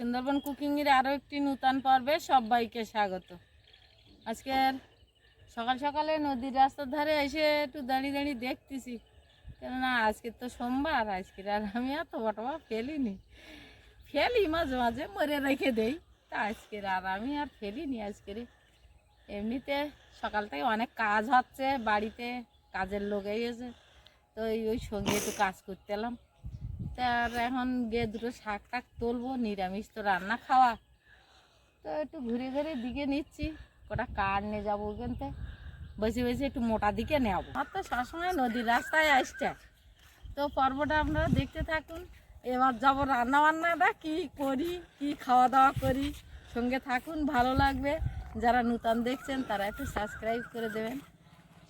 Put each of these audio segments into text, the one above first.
সুন্দরবন কুকিংয়ের আরও একটি নূতন পর্বে সবাইকে স্বাগত। আজকের সকাল সকালে নদীর রাস্তার ধারে এসে একটু দাঁড়িয়ে দাঁড়িয়ে দেখতেছি। কেননা আজকে তো সোমবার আজকের আর আমি এত বটবা ফেলিনি। ফেলি মাঝে মাঝে, মরে রেখে দেই। তা আজকের আর আমি আর ফেলিনি, আজকের এমনিতে সকাল থেকে অনেক কাজ হচ্ছে, বাড়িতে কাজের লোক এসেছে। তো ওই সঙ্গে একটু কাজ করতে এলাম। তার এখন গিয়ে দুটো শাক টাক তুলবো, নিরামিষ তো রান্না খাওয়া। তো একটু ঘুরে ঘুরে দিকে নিচ্ছি, কটা কার নিয়ে যাব ওখানতে বসে বসে একটু মোটা দিকে নেব আর তো সবসময় নদীর রাস্তায় আসছে। তো পর্বটা আপনারা দেখতে থাকুন। এবার যাব রান্না বান্নাটা কী করি, কি খাওয়া দাওয়া করি। সঙ্গে থাকুন, ভালো লাগবে। যারা নূতন দেখছেন, তারা একটু সাবস্ক্রাইব করে দেবেন।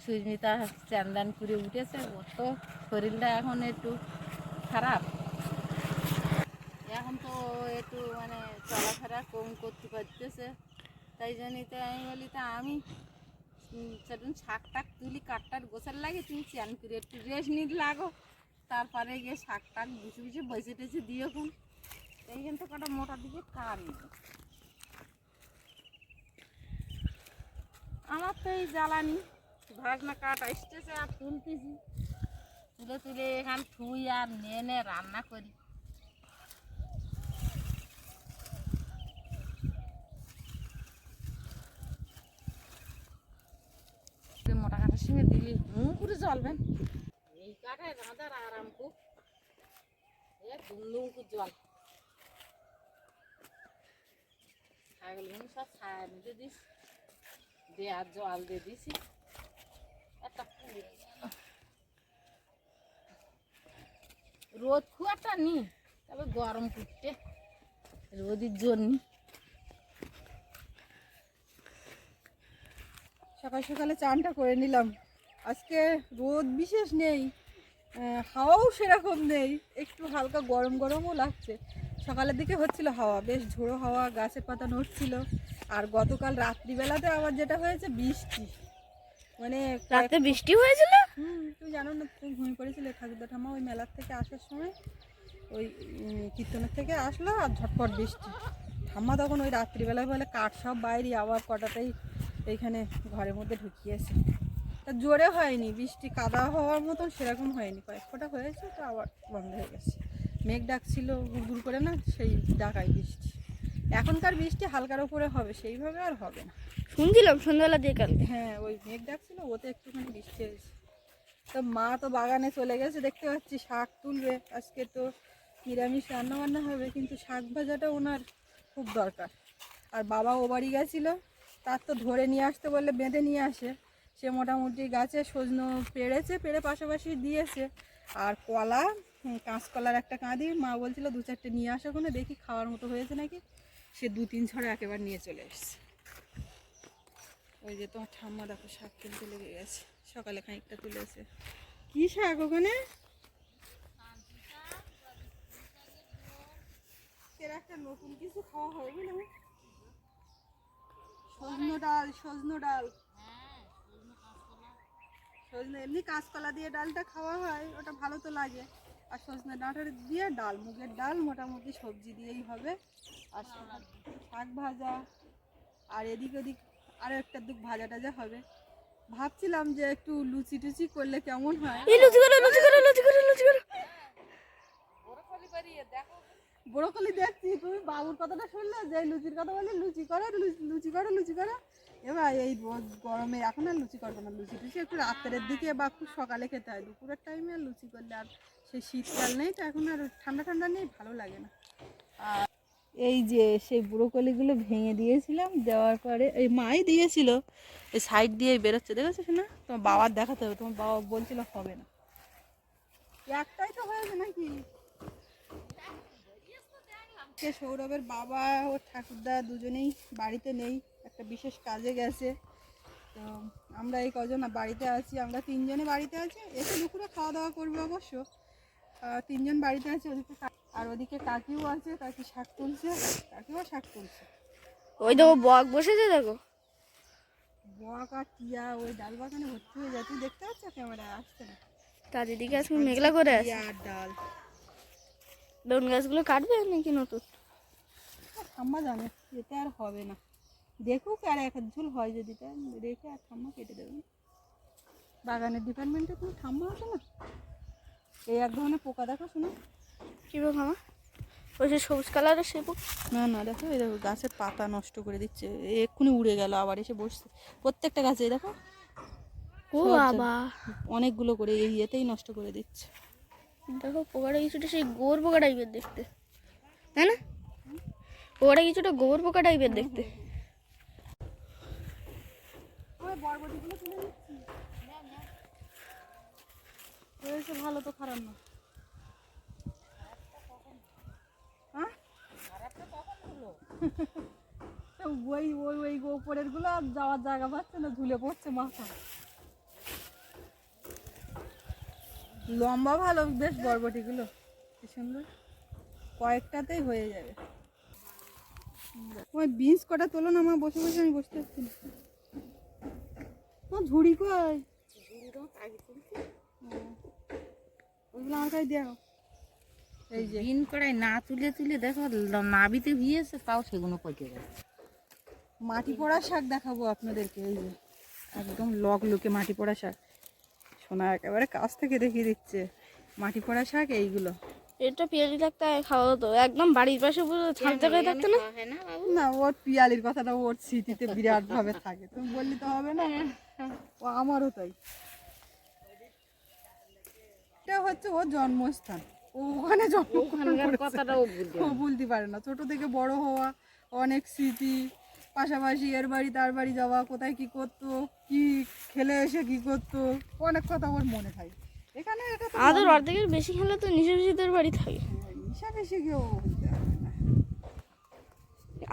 সুস্মিতা চ্যান্দান করে উঠেছে ওর তো শরীরটা এখন একটু খারাপ। এখন তো একটু মানে চলাফেরা কম করতে পারতেছে। তাই জন্যই তো আমি বলি, তা আমি সেদিন শাক টাক তুলি কাঠটার গোছার লাগে, তুমি চ্যান করে একটু রেস্ট নিতে লাগো। তারপরে গিয়ে শাক টাক বুঝে বুঝে বসে টেসে দিয়ে কোন এইখান তো কটা মোটা দিকে কার আমার তো এই জ্বালানি, ভাজনা কাঠ আসতেছে আর তুলতেছি। তুলে তুলে এখান থুই আর নিয়ে রান্না করি এই মোটা কাঠের সঙ্গে করে চলবেন এই কাঠে রাঁধার আরাম খুব। এ জল। ছাগলগুলো সব ছায়া নিতে দিস। দিয়ে আর জল দিয়ে দিছি। একটা রোদ খুব একটা নি, তবে গরম করতে। রোদের জন্য। সকাল সকালে চানটা করে নিলাম। আজকে রোদ বিশেষ নেই হাওয়াও সেরকম নেই একটু হালকা গরম গরমও লাগছে। সকালের দিকে হচ্ছিল হাওয়া বেশ ঝোড়ো হাওয়া গাছের পাতা নড়ছিল। আর গতকাল রাত্রিবেলাতে আবার যেটা হয়েছে বৃষ্টি। মানে রাতে বৃষ্টি হয়েছিল? হুম তুমি জানো না তুমি ঘুমিয়ে পড়েছিলে ঠাকুরদা ঠাম্মা ওই মেলার থেকে আসার সময়। ওই কীর্তনের থেকে আসলো আর ঝটপট বৃষ্টি। ঠাম্মা তখন ওই রাত্রিবেলায় বলে কাঠ সব বাইরে আবার কটাতেই এইখানে ঘরের মধ্যে ঢুকিয়েছে। তা জোরে হয়নি বৃষ্টি কাদা হওয়ার মতন সেরকম হয়নি। কয়েক ফোঁটা হয়েছে তো আবার বন্ধ হয়ে গেছে। মেঘ ডাকছিল গুড় করে না সেই ডাকাই বৃষ্টি। এখনকার বৃষ্টি হালকার উপরে হবে সেইভাবে আর হবে না। শুনছিলাম সন্ধ্যাবেলা দিয়ে কালকে। হ্যাঁ ওই মেঘ ডাকছিল ওতে একটুখানি বৃষ্টি হয়েছে। তো মা তো বাগানে চলে গেছে দেখতে পাচ্ছি শাক তুলবে। আজকে তো নিরামিষ রান্না বান্না হবে কিন্তু শাক ভাজাটা ওনার খুব দরকার। আর বাবা ও বাড়ি গেছিল তার তো ধরে নিয়ে আসতে বললে বেঁধে নিয়ে আসে। সে মোটামুটি গাছে সজনো পেড়েছে, পেড়ে পাশাপাশি দিয়েছে। আর কলা কাঁচকলার একটা কাঁদি, মা বলছিল দু চারটে নিয়ে আসা কোনো দেখি খাওয়ার মতো হয়েছে নাকি। সে দু তিন ছড়া একেবারে নিয়ে চলে এসছে। ওই যে তোমার ঠাম্মা দেখো শাক তুলতে লেগে গেছে, সকালে খানিকটা তুলেছে। কি শাক ওখানে? একটা নতুন কিছু খাওয়া হয় বুঝলি সজনো ডাল সজনো ডাল। সজনে এমনি কাঁচকলা দিয়ে ডালটা খাওয়া হয় ওটা ভালো তো লাগে। আর সজনে ডাঁটার দিয়ে ডাল মুগের ডাল মোটামুটি সবজি দিয়েই হবে। আর শাক ভাজা আর এদিক ওদিক আরও একটা দুক ভাজা টাজা হবে। ভাবছিলাম যে একটু লুচি টুচি করলে কেমন হয়। এই লুচি করো লুচি করো লুচি করো লুচি করো। ব্রোকলি দেখছি, তুমি বাবুর কথাটা শুনলে, যে লুচির কথা বলি লুচি করো, লুচি- করো, লুচি করো। এবার এই গরমে এখন আর লুচি করব না, লুচি টুচি একটু রাত্রের দিকে বা খুব সকালে খেতে হয়। দুপুরের টাইমে আর লুচি করলে আর সেই শীতকাল নেই, তো এখন আর ঠান্ডা ঠান্ডা নেই, ভালো লাগে না। আর এই যে সেই ব্রোকলিগুলো ভেঙে দিয়েছিলাম, দেওয়ার পরে এই মাই দিয়েছিল, এই সাইড দিয়ে বেরোচ্ছে, দেখেছ না তোমার বাবার দেখাতে হবে, তোমার বাবা বলছিল হবে না। একটাই তো হয়েছে নাকি? আজকে সৌরভের বাবা ও ঠাকুরদা দুজনেই বাড়িতে নেই একটা বিশেষ কাজে গেছে। তো আমরা এই কজন বাড়িতে আছি আমরা তিনজনে বাড়িতে আছি এসে দুপুরে খাওয়া দাওয়া করবে অবশ্য। তিনজন বাড়িতে আছে ওদিকে আর ওদিকে কাকিও আছে কাকি শাক তুলছে কাকিও শাক তুলছে। ওই দেখো বক বসেছে দেখো। বক আর টিয়া ওই ডাল বাগানে ভর্তি হয়ে যায়। তুই দেখতে পাচ্ছ ক্যামেরায়? আসছে না। তার দিদিকে আজকে মেঘলা করে আছে আর ডাল। বেগুন গাছগুলো কাটবে নাকি নতুন? ঠাম্মা জানে এতে আর হবে না। দেখুক আর এক ঝুল হয় যদি তাই রেখে আর ঠাম্মা কেটে দেবেন বাগানের ডিপার্টমেন্টে কোনো ঠাম্মা আছে না? এই এক ধরনের পোকা দেখো শোনো। কি মামা? ওই যে সবুজ কালারের সে পোক না না দেখো এই দেখো গাছের পাতা নষ্ট করে দিচ্ছে। এক্ষুনি উড়ে গেল আবার এসে বসছে। প্রত্যেকটা গাছে দেখো। ও বাবা। অনেকগুলো করে এই ইয়েতেই নষ্ট করে দিচ্ছে। দেখো পোকাটা কিছুটা সেই গোর পোকা টাইপের দেখতে। তাই না? পোকাটা কিছুটা গোবর পোকা টাইপের দেখতে। ভালো তো, খারাপ না। হ্যাঁ? ওই ওই ওই আর যাওয়ার জায়গা পাচ্ছে না পড়ছে মাথা। লম্বা ভালো বেশ বরবটিগুলো, কি সুন্দর। কয়েকটাতেই হয়ে যাবে। ওই বিনস কটা তোলো না মা বসে বসে আমি বসতে পারছি না। ঝুড়ি কই? ওইগুলো আমার কাছে দেও এই যে। বিন কড়াই না তুলে তুলে দেখো নাবিতে ভিয়েছে তাও সেগুলো পচে গেছে। মাটি পোড়া শাক দেখাবো আপনাদেরকে এই যে। একদম লক লুকে মাটি পোড়া শাক। সোনা একেবারে কাছ থেকে দেখিয়ে দিচ্ছে। মাটি পোড়া শাক এইগুলো। এটা পেঁয়াজি থাকতে খাওয়া হতো। একদম বাড়ির পাশে পুরো ছাদ জায়গায় থাকতো না? না ওর পিয়ালির কথাটা ওর স্মৃতিতে বিরাট ভাবে থাকে। তুমি বললি তো হবে না? ও আমারও তাই। এটা হচ্ছে ওর জন্মস্থান। ও ওখানে। কথাটাও বুঝতে ও বলতে পারে না। ছোট থেকে বড় হওয়া অনেক স্মৃতি পাশাপাশি এর বাড়ি তার বাড়ি যাওয়া কোথায় কি করতো কি খেলে এসে কি করতো অনেক কথা ওর মনে থাকে। আমাদের অর্ধেকের বেশি খেলে তো নিশাশিদের বাড়ি থাকে। কেউ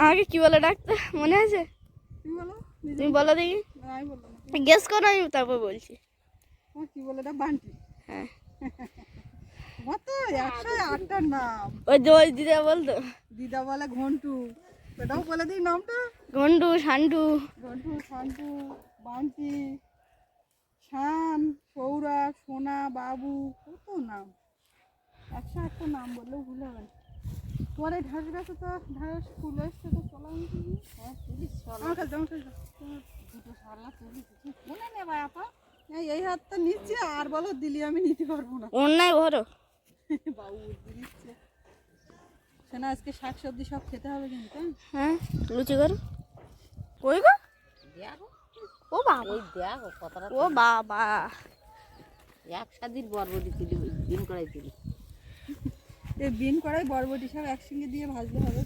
আমাকে কি বলে ডাকতে? মনে আছে? তুমি বলো। দেখি। গেস করো আমি তারপর বলছি। কি বলে? বান্টি। হ্যাঁ। নাম। ওই ওই দিদা বলতো। দিদা বলে ঘন্টু। এটাও বলে দিই নামটা। ঘন্টু শান্তু বান্টি। শান সৌরভ সোনা বাবু কত নাম? একশো একটা নাম বললেও ভুল হবে না। তোমার এই ঢাস গাছে তো ঢাস ফুল এসছে তো চলা হ্যাঁ তুলিস আমার কাছে আমার কাছে দুটো সারলা তুলিস তুই কোনে নেবা আপা। এই এই হাতটা নিচ্ছে আর বলো দিলি আমি নিতে পারব না। অন্যায় ভরো বাবু দিচ্ছে। শোনা আজকে শাক সবজি সব খেতে হবে কিন্তু হ্যাঁ? হ্যাঁ লুচি করো। ওই গো? দেখো ও বাবা। ওই দেখো কথাটা ও বাবা। এক সাদির বরবটি তুলি বিন কড়াই তুলি। এই বিন কড়াই বরবটি সব একসঙ্গে দিয়ে ভাজলে হবে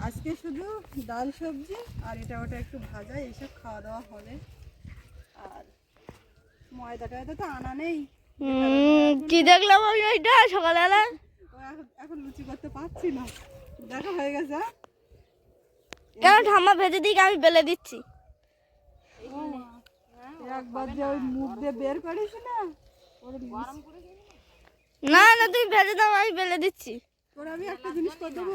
আজকে শুধু ডাল সবজি আর এটা ওটা একটু ভাজা এইসব খাওয়া দাওয়া হবে। আর ময়দা টয়দা তো আনা নেই। কি দেখলাম আমি ওইটা সকালবেলা? ও এখন- এখন লুচি করতে পারছি না। দেখা হয়ে গেছে হ্যাঁ? কেন ঠাম্মা ভেজে দিকে আমি বেলে দিচ্ছি। একবার যে ওই মুখ দিয়ে বের করিস না না না তুমি ভেজে দাও আমি বেলে দিচ্ছি। তোর আমি একটা জিনিস করে দেবো?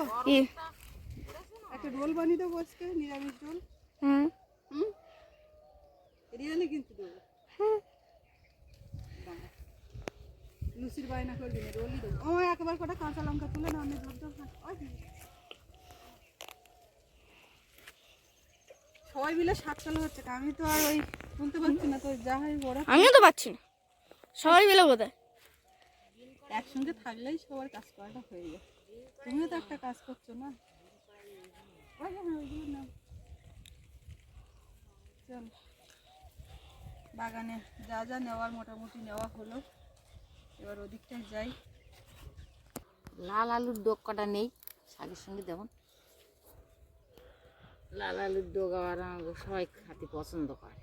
একটা রোল বানিয়ে দেবো আজকে নিরামিষ রোল হুম। হুম? রিয়ালি কিন্তু দেবো। লুচির বায়না করবি না রোলই দেবো। ও একবার কটা কাঁচা লঙ্কা তুলে না আমি ধর ধর ধর। ওই দিকে। সবাই মিলে চালু হচ্ছে আমি তো আর ওই তুলতে পারছি না তো যা হয় বড় আমিও তো পাচ্ছি না। সবাই মিলে কোথায় একসঙ্গে থাকলেই সবার কাজ করাটা হয়ে যায়। তুমিও তো একটা কাজ করছ না? হ্যাঁ, চল। বাগানে যা যা নেওয়ার মোটামুটি নেওয়া হলো। এবার ওদিকটায় যাই। লাল আলুর ডোক কটা নেই শাকের সঙ্গে যেমন লাল আলুর আবার আমাকে সবাই খাতে পছন্দ করে।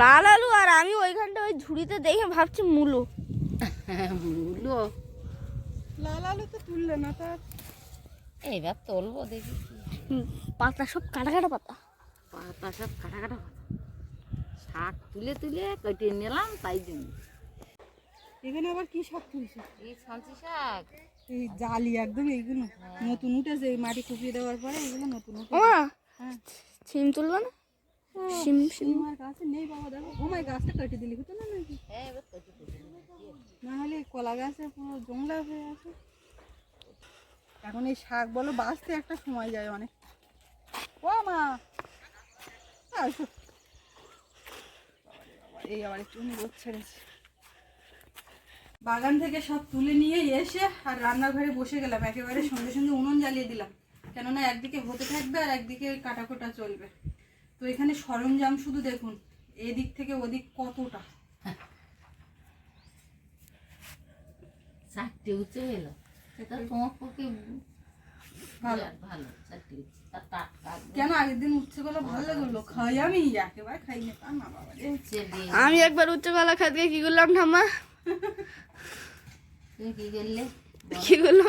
লাল আলু আর আমি ওইখানটা ওই ঝুড়িতে দেখে ভাবছি মূলো। মূলো? লাল আলু তো তুললে না তার। এইবার তুলবো দেখি পাতা সব কাটা কাটা পাতা। পাতা সব কাটা কাটা পাতা। শাক তুলে তুলে কেটে নিলাম তাই জন্য। এখানে আবার কি শাক তুলছে? এই ছাঁচি শাক। এই জালি একদম এইগুলো। নতুন উঠেছে এই মাটি কুপিয়ে দেওয়ার পরে এগুলো নতুন উঠে হ্যাঁ। সিম তুলবে না? সিম সিম আমার গাছে নেই বাবা দেখো। ও মাই গাছটা কেটে দিলি হতো না নাকি? হ্যাঁ এবার কেটে কেটে না হলে কলা গাছে পুরো জংলা হয়ে আছে। এখন এই শাক বলো বাঁচতে একটা সময় যায় অনেক। ও মা! আসো। এই আবার একটু রোদ ছেড়েছে। বাগান থেকে সব তুলে নিয়ে এসে আর রান্নাঘরে বসে গেলাম। একেবারে সঙ্গে সঙ্গে উনুন জ্বালিয়ে দিলাম। কেননা একদিকে হতে থাকবে আর একদিকে কাটাকোটা চলবে। তো এখানে সরঞ্জাম শুধু দেখুন এদিক থেকে ওদিক কতটা। চারটে উঁচে এলো সেটা তোমার পক্ষে ভালো। ভালো চারটে উঁচে। কেন আগের দিন উচ্ছে গুলো ভালো লাগল? খাই আমি একেবারে খাই না। বাবা। আমি একবার উচ্চকলা খাতে কি করলাম ঠাম্মা? তুমি কি করলে কি বলো।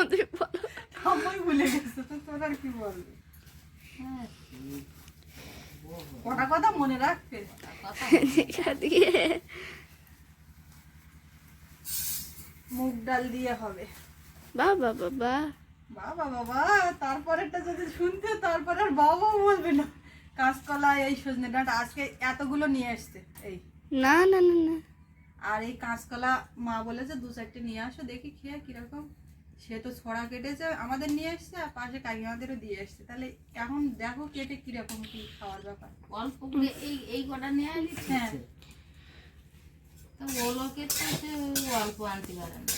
আমার ভুলে গেছে তো তোর আর কি বলবি? হ্যাঁ, কটা কথা মনে রাখবে মুগ ডাল দিয়ে হবে। বাবা বাবা। বাবা বাবা তারপরেরটা যদি শুনতে তারপরে আর বাবাও বলবে না। কাঁচকলা এই সজনে ডাঁটা আজকে এতগুলো নিয়ে আসছে এই। না না না না। আর এই কাঁচকলা মা বলেছে দু চারটে নিয়ে আসো দেখি খেয়ে কীরকম। সে তো ছড়া কেটেছে আমাদের নিয়ে এসছে আর পাশে কাকিমাদেরও দিয়ে এসছে। তাহলে এখন দেখো কেটে কীরকম কি খাওয়ার ব্যাপার। অল্প করে এই এই কটা নিয়ে আলি হ্যাঁ। তো ও তো অল্প আনতে পারে না।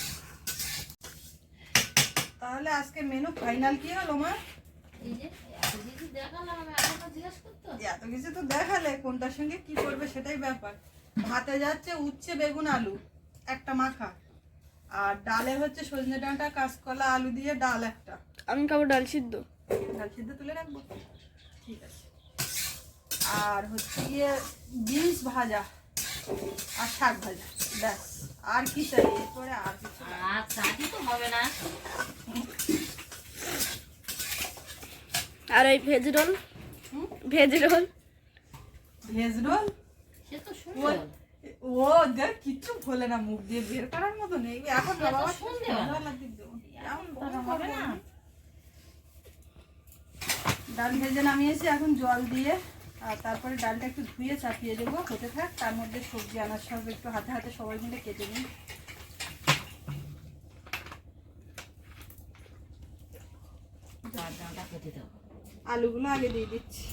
তাহলে আজকে মেনু ফাইনাল কি হলো মা? এত কিছু তো দেখালে কোনটার সঙ্গে কি করবে সেটাই ব্যাপার। ভাতে যাচ্ছে উচ্ছে বেগুন আলু একটা মাখা। আর ডালে হচ্ছে সজনে ডাঁটা কাঁচকলা আলু দিয়ে ডাল একটা। আমি খাব ডাল সিদ্ধ। ডাল সিদ্ধ তুলে রাখব? ঠিক আছে। আর হচ্ছে গিয়ে বিনস ভাজা আর শাক ভাজা ব্যাস। আর কি চাই? এরপরে আর কিছু চাটি তো হবে না? আর এই veg roll? Veg roll? Veg roll? ও দেখ কিচ্ছু ভোলে না মুখ দিয়ে বের করার মতো নেই। এখন বাবা ডাল ভেজে নামিয়েছি এখন জল দিয়ে। আর তারপরে ডালটা একটু ধুয়ে চাপিয়ে দেবো। হতে থাক তার মধ্যে সবজি আনার সব একটু হাতে হাতে সবাই মিলে কেটে নিই। আলুগুলো আগে দিয়ে দিচ্ছি।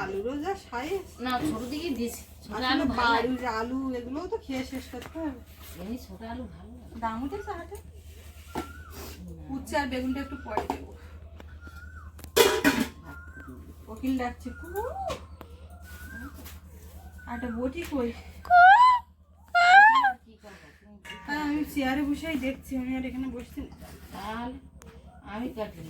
আলুরও যা সাইজ না ছোট দিকে দিয়েছি। বাড়ির আলু তো খেয়ে শেষ করতে হবে। ছোট আলু ভালো দাম উঠেছে হাটে উচ্ছে আর বেগুনটা একটু পরে দেবো। কোকিল ডাকছে একটা বটি কই? হ্যাঁ আমি চেয়ারে বসেই দেখছি আমি আর এখানে বসছি। আমি কাটি।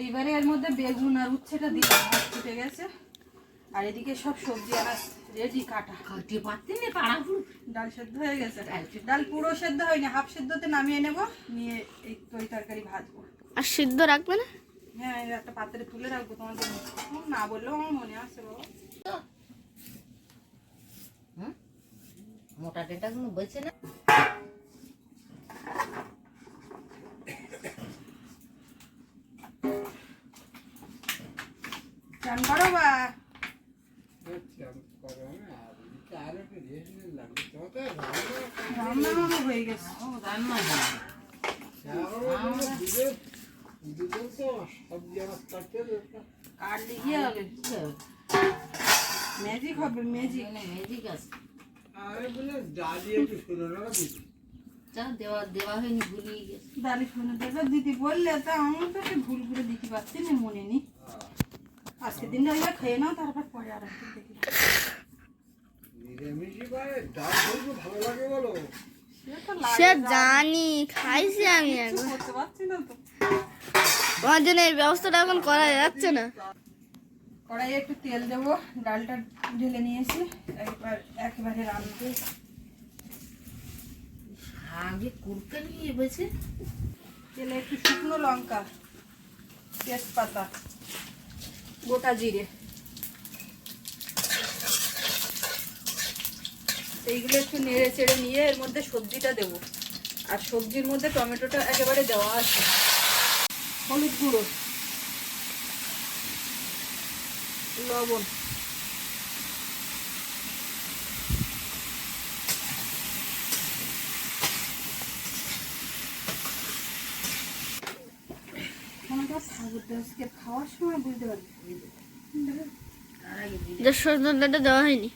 এইবারে এর মধ্যে বেগুন আর উচ্ছেটা ভাত ফুটে গেছে। আর এদিকে সব সবজি আনা রেডি কাটা। কাটিয়ে পারতে নে পাড়া ফুল ডাল সেদ্ধ হয়ে গেছে। ডাল পুরো সেদ্ধ হয়নি হাফ সেদ্ধতে নামিয়ে নেব নিয়ে এই তরি তরকারি ভাজবো। আর সিদ্ধ রাখবে না? হ্যাঁ একটা পাত্রে তুলে রাখব তোমাদের না বললেও আমার মনে আছে বাবা মোটা ডেটা কোনো বলছে না? চান করো বা? রান্না হয়ে গেছে। ও রান্না কার লিখে হবে? ম্যাজিক হবে ম্যাজিক ম্যাজিক আছে। যা দেওয়া দেওয়া হয়নি ভুলিয়ে গেছে। ডালি শুনে দেবে দিদি বললে তা আমি তো ভুল করে দিতে পারছি না মনে নেই। আজকে দিনটা এবার খেয়ে নাও তারপর পরে আর দেখি। সে তো সে জানি খাইছি আমি তোমার জন্য এই ব্যবস্থাটা এখন করা যাচ্ছে না। কড়াইয়ে একটু তেল দেবো ডালটা ঢেলে নিয়েছি একবার একেবারে রান্না আগে কুরকে নিয়ে বলছে তেলে একটু শুকনো লঙ্কা তেজপাতা। গোটা জিরে। এইগুলো একটু নেড়ে চেড়ে নিয়ে এর মধ্যে সবজিটা দেবো। আর সবজির মধ্যে টমেটোটা একেবারে দেওয়া আছে। হলুদ গুঁড়ো। লবণ। খাওয়ার সময় বুঝতে পারবি। দেওয়া হয়নি।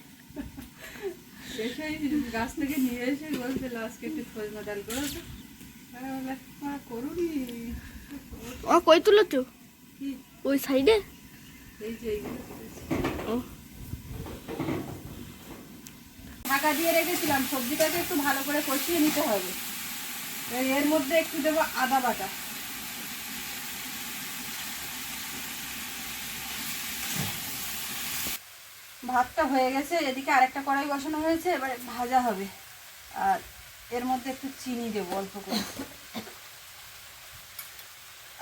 গাছ থেকে নিয়ে এসে বলছিল আজকে একটু সজনা ডাল করেছে। আরে করুনি। ও কই তুলো তো? কি? ওই সাইডে? এই যে। ও। ঢাকা দিয়ে রেখেছিলাম সবজিটাকে একটু ভালো করে কষিয়ে নিতে হবে। এর মধ্যে একটু দেবো আদা বাটা। ভাতটা হয়ে গেছে, এদিকে আরেকটা কড়াই বসানো হয়েছে, এবারে ভাজা হবে। আর এর মধ্যে একটু চিনি দেবো অল্প করে।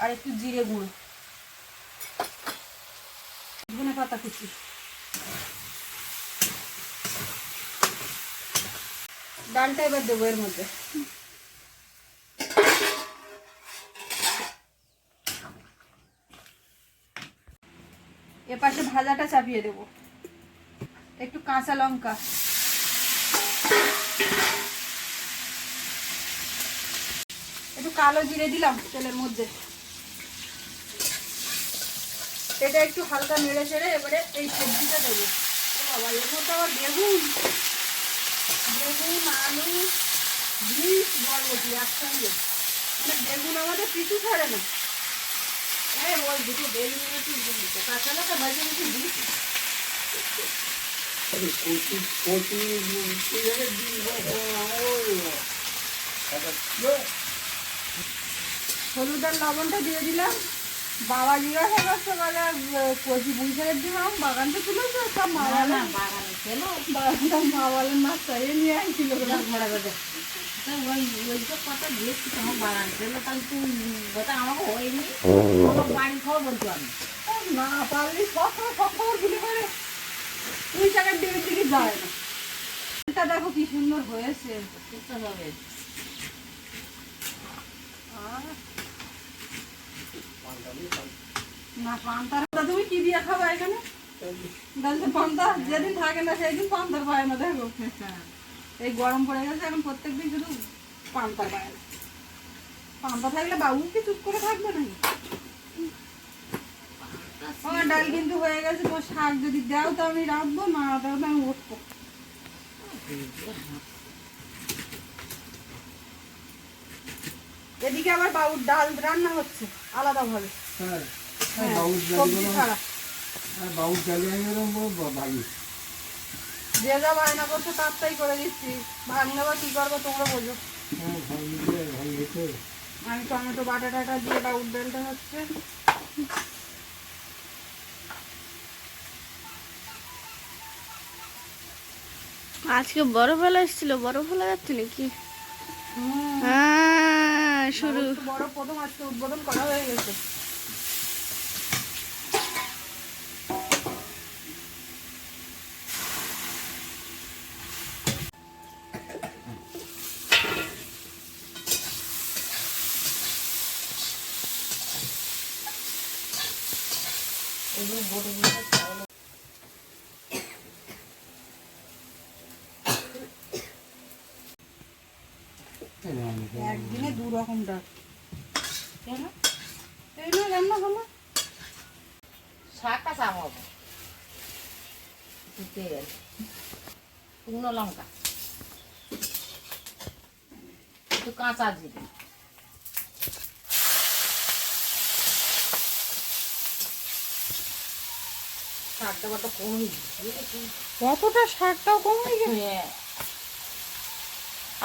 আর একটু জিরে গুঁড়ো। ধনে পাতা কুচি। ডালটা এবার দেবো এর মধ্যে। এ পাশে ভাজাটা চাপিয়ে দেবো। একটু কাঁচা লঙ্কা। একটু কালো জিরে দিলাম তেলের মধ্যে। এটা একটু হালকা নেড়ে চেড়ে এবারে এই সবজিটা দেবো। বাবা, এর মধ্যে আবার বেগুন। বেগুন, আলু, বিট, বরবটি একসঙ্গে। মানে বেগুন আমাদের পিছু ছাড়ে না। হ্যাঁ ওই দুটো বেগুন কাঁচা লঙ্কা ভাজে একটু দিই হলুদ আর লবণটা দিয়ে দিলাম। বাবা জিজ্ঞাসা করছে বলে আহ, কচি পুঁই শাকের দিলাম বাগানটা তুলেছে? সব মা বলে বাগানে বাগানটা মা বলেন না চাইয়ে নিয়ে আসছিল ঘরে বেঁধে ওই ওই তো কথা দিয়েছি তোমার বাগান ছিল তাহলে তুই কথা আমাকে হয়নি বাড়ি খবর বলতো আমি। না পারলে সব সব খবর ভুলে করে পুঁই শাকের দিকের দিকে যায় না। এটা দেখো কি সুন্দর হয়েছে। করতে হবে। না পান্তা তুমি কি দিয়ে খাবা এখানে? পান্তা যেদিন থাকে না সেই দিন পান্তার পায় না দেখো। এই গরম পড়ে গেছে এখন প্রত্যেকদিন শুধু পান্তা পায়। না। পান্তা থাকলে বাবু কি চুপ করে থাকবে নাকি? আমার ডাল কিন্তু হয়ে গেছে তো শাক যদি দাও তো আমি রাখব না দাও তো আমি উঠবো। এদিকে আবার বাবুর ডাল রান্না হচ্ছে আলাদা ভাবে। হ্যাঁ হ্যাঁ, ভালো যে যা বায়না করছে তারটাই করে দিচ্ছি। ভাঙলে বা কি করব তোমরা বোঝো। হ্যাঁ আমি টমেটো বাটা টাটা দিয়ে বাউর ডালটা হচ্ছে। আজকে বড় ফেলা এসেছিল বড় ফেলা যাচ্ছে নাকি? হ্যাঁ শুরু। বড় প্রথম আজকে উদ্বোধন করা হয়ে গেছে। এগুলো বড় একদিনে দু রকম ডাল। কেন? এই না রান্না হলো। শাকটা তেল শুকনো লঙ্কা। একটু কাঁচা জিরে। কতটা শাকটাও কমে গেছে? হ্যাঁ।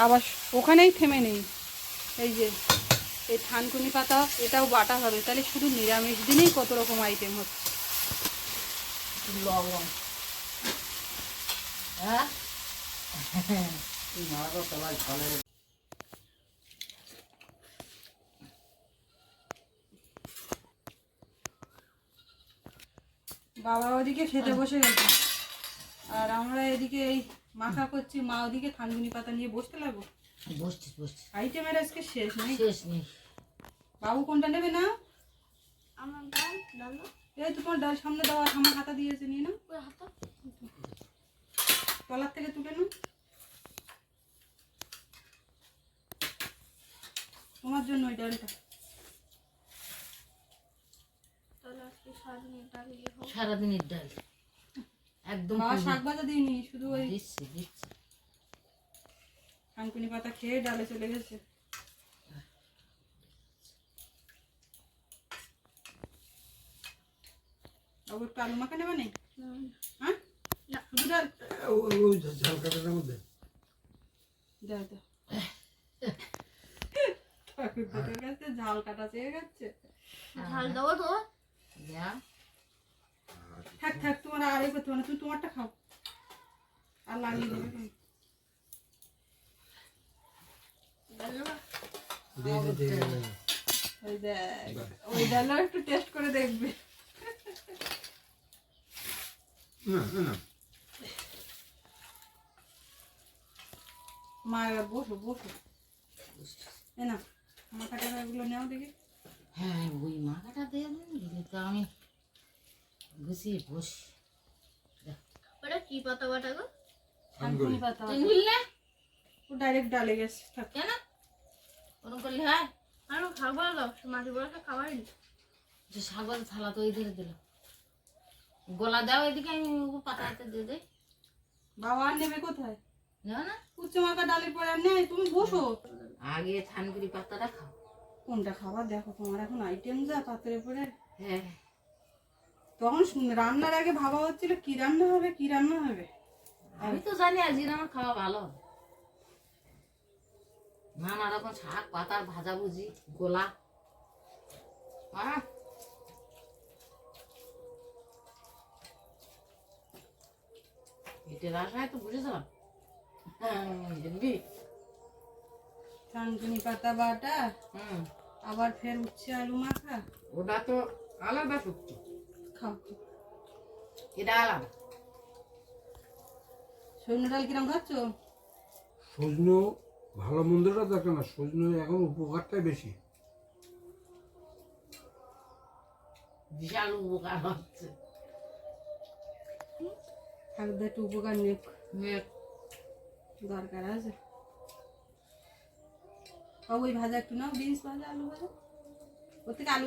আবার ওখানেই থেমে নেই। এই যে এই থানকুনি পাতা এটাও বাটা হবে। তাহলে শুধু নিরামিষ দিনেই কত রকম আইটেম হচ্ছে লবণ। হ্যাঁ? বাবা ওদিকে খেতে বসে গেছে। আর আমরা এদিকে এই মাখা করছি মা ওদিকে থানকুনি পাতা নিয়ে বসতে লাগবো বসছিস বসছিস। আইটেমের আজকে শেষ নেই। শেষ নেই। বাবু কোনটা নেবে না? আমার ডাল ডাল এই তো তোমার ডাল সামনে দেওয়া আমার হাতা দিয়েছে নিয়ে না ওই হাতা। তলার থেকে তুলে নাও। তোমার জন্য ওই ডালটা। সারাদিনের ডাল একদম মা শাক ভাজা দিইনি শুধু ওই দিচ্ছি দিচ্ছি। থানকুনি পাতা খেয়ে ডালে চলে গেছে। বাবু একটু আলু মাখা নেবে নেই হ্যাঁ? শুধু ডাল? ওই ওই ঝাল কাটাটার মধ্যে। দাও দাও ঠাকুর দেখে ঝাল কাটা চেয়ে গেছে ঝাল দেবো তো। থাক থাক তোমার আর এই করতে হবে না তুমি তোমারটা খাও। আর লাগিয়ে দেবে তুমি। দিয়ে দে দিয়ে দে। ওই দেখ ওই ডালও একটু টেস্ট করে দেখবে না না, না মা এবার বসো বসো এ না মাথা টাকা এগুলো নেও দেখি? হ্যাঁ ওই মাখাটা দিয়ে দিন দিলে তো আমি গুছিয়ে বসি ওটা কি পাতা বাটা গো থানকুনি পাতা তুই বুঝলে ও ডাইরেক্ট ডালে গেছে থাক। কেন? ওরকম করলে হয় আর খাব না মাটি বড়া খাবারই নি যে শাকবাজ থালা তো ওই ধরে দিল। গোলা দাও এদিকে আমি ও পাতাতে দিয়ে দেই। বাবা আর নেবে কোথায়? জানো না। উচ্চ মাথা ডালের পরে আর নেই তুমি বসো। আগে থানকুড়ি পাতাটা খাও। কোনটা খাবার? দেখো তোমার এখন আইটেম যা পাত্রে পরে। হ্যাঁ। তখন রান্নার আগে ভাবা হচ্ছিল কি রান্না হবে কি রান্না হবে? আমি তো জানি আজকে আমার খাওয়া ভালো হবে। নানা রকম শাক পাতার ভাজা ভুজি গোলা। আহ, পেটের আশায় তো বুঝেছিলাম। হ্যাঁ, দেখবি থানকুনি পাতা বাটা হুম। আবার ফের উচ্ছে আলু মাখা। ওটা তো আলাদা সত্যি খাও। এটা আলাদা। সৈন্য ডাল কিরম খাচ্ছ? ভালো মন্দটা দেখে না সজনো এখন উপকারটাই বেশি। বিশাল উপকার হচ্ছে। একটু উপকার নেক দরকার আছে। ওই ভাজা একটু নাও বিনস ভাজা আলু ভাজা। ওর থেকে আলু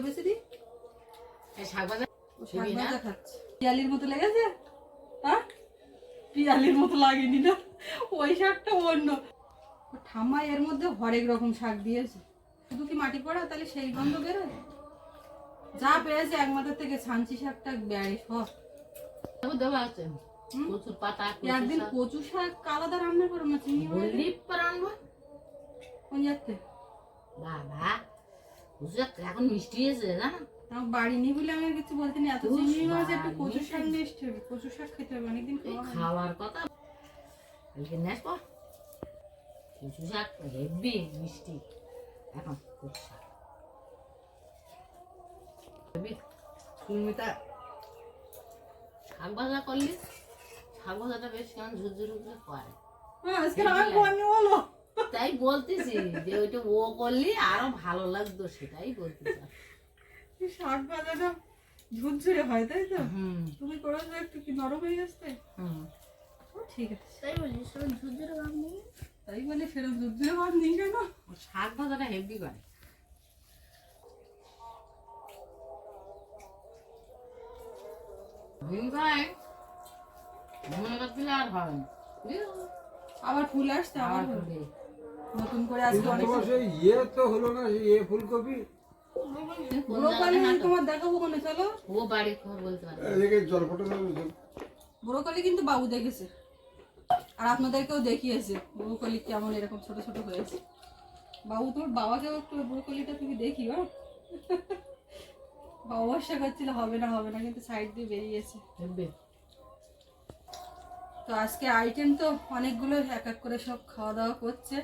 শাক ভাজা শাক ভাজা খাচ্ছে। পিয়ালির মতো লেগেছে? হ্যাঁ? পিয়ালির মতো লাগেনি না? ওই শাকটা অন্য। ঠাম্মা এর মধ্যে হরেক রকম শাক দিয়েছে। শুধু কি মাটি পড়া? তাহলে সেই গন্ধ বেরোয়? যা পেয়েছে এক মাথার থেকে ছাঞ্চি শাকটা বেড়ে সব। দেওয়া আছে। প্রচুর পাতা একদিন কচু শাক আলাদা রান্না করো না চিংড়ি মাছ। দিয়ে। বললি পর আনব। কোন যাচ্ছে বাবা এখন মিষ্টি হয়েছে বাড়ি বলে আমি কিছু বলতে নেই। এত মাছ একটু কচু। শাক নিয়ে এসতে হবে। কচু শাক খেতে হবে অনেকদিন খাওয়ার কথা। কালকে নেস পর কচু শাক হেভি মিষ্টি। এখন কচু শাক কুলমিটা শাক ভাজা করলি? শাক ভাজাটা বেশ কেমন ঝুরঝুর করে করে। হ্যাঁ তাই বলতেছি যে ওইটা ও করলি আরও ভালো লাগতো সেটাই বলতেছি। শাক ভাজাটা ঝুরঝুরে হয় তাই তো? হুম। তুমি করেছ একটু কি নরম হয়ে গেছে? হুম। ও, ঠিক আছে। তাই বলি সব ঝুরঝুরে ভাব নেই তাই বলে ভাব নেই কেন? শাক ভাজাটা হেভি করে। মনে করছিলে আর হবে আবার ফুল আসছে আবার। হবে। নতুন করে আজকে অনেক সেই ইয়ে তো হলো না সেই ইয়ে ফুলকপি? ব্রোকলি তোমার দেখাবো কোনে চলো। ও বাড়ি খবর বলতে পারে এদিকে ব্রোকলি কিন্তু বাবু দেখেছে। আর আপনাদেরকেও দেখিয়েছে ব্রোকলি কেমন এরকম ছোট ছোট হয়েছে। বাবু তোমার বাবাকেও একটু ব্রোকলিটা তুমি দেখিও বাবা ভরসা করছিল হবে না হবে না কিন্তু সাইড দিয়ে বেরিয়েছে। তো আজকে আইটেম তো অনেকগুলো এক এক করে সব খাওয়া দাওয়া করছে।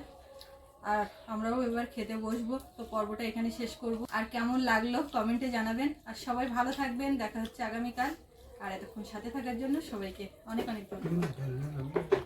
আর আমরাও এবার খেতে বসবো তো পর্বটা এখানে শেষ করব। আর কেমন লাগল কমেন্টে জানাবেন। আর সবাই ভালো থাকবেন দেখা হচ্ছে আগামীকাল। আর এতক্ষণ সাথে থাকার জন্য সবাইকে অনেক অনেক ধন্যবাদ।